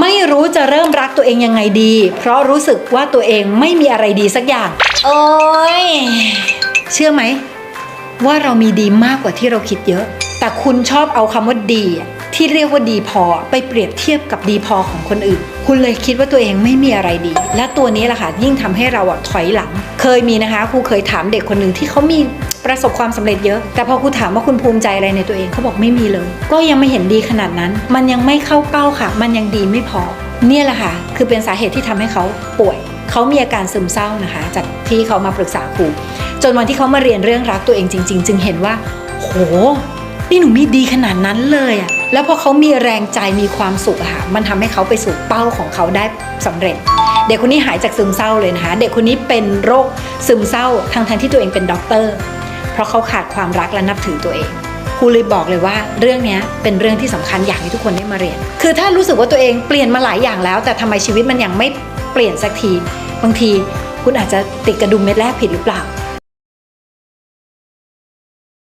ไม่รู้จะเริ่มรักตัวเองยังไงดี เพราะรู้สึกว่าตัวเองไม่มีอะไรดีสักอย่าง โอ้ยเชื่อไหม ว่าเรามีดีมากกว่าที่เราคิดเยอะ แต่คุณชอบเอาคำว่าดีอะ ที่เรียกว่าดีพอไปเปรียบเทียบกับดีพอของคนอื่น คุณเลยคิดว่าตัวเองไม่มีอะไรดี และตัวนี้แหละค่ะยิ่งทำให้เราอะถอยหลัง เคยมีนะคะครูเคยถามเด็กคนหนึ่งที่เขามีประสบความสำเร็จเยอะ แต่พอครูถามว่าคุณภูมิใจอะไรในตัวเองเขาบอกไม่มีเลย ก็ยังไม่เห็นดีขนาดนั้น มันยังไม่เข้าเป้าค่ะ มันยังดีไม่พอ เนี่ยแหละค่ะ คือเป็นสาเหตุที่ทำให้เขาป่วยเขามีอาการซึมเศร้านะคะ จากที่เขามาปรึกษาครูจนวันที่เขามาเรียนเรื่องรักตัวเองจริง ๆ จึงเห็นว่า โหนี่หนูมีดีขนาดนั้นเลยอะ แล้วพอเขามีแรงใจมีความสุขอะค่ะมันทำให้เขาไปสู่เป้าของเขาได้สำเร็จ เด็กคนนี้หายจากซึมเศร้าเลยนะคะเด็กคนนี้เป็นโรคซึมเศร้าทั้งทที่ตัวเองเป็นด็อกเตอร์ เพราะเขาขาดความรักและนับถือตัวเองครูเลยบอกเลยว่าเรื่องนี้เป็นเรื่องที่สำคัญอยากให้ทุกคนได้มาเรียน คือถ้ารู้สึกว่าตัวเองเปลี่ยนมาหลายอย่างแล้ว แต่ทำไมชีวิตมันยังไม่เปลี่ยนสักที บางทีคุณอาจจะติดกระดุมเม็ดแรกผิดหรือเปล่า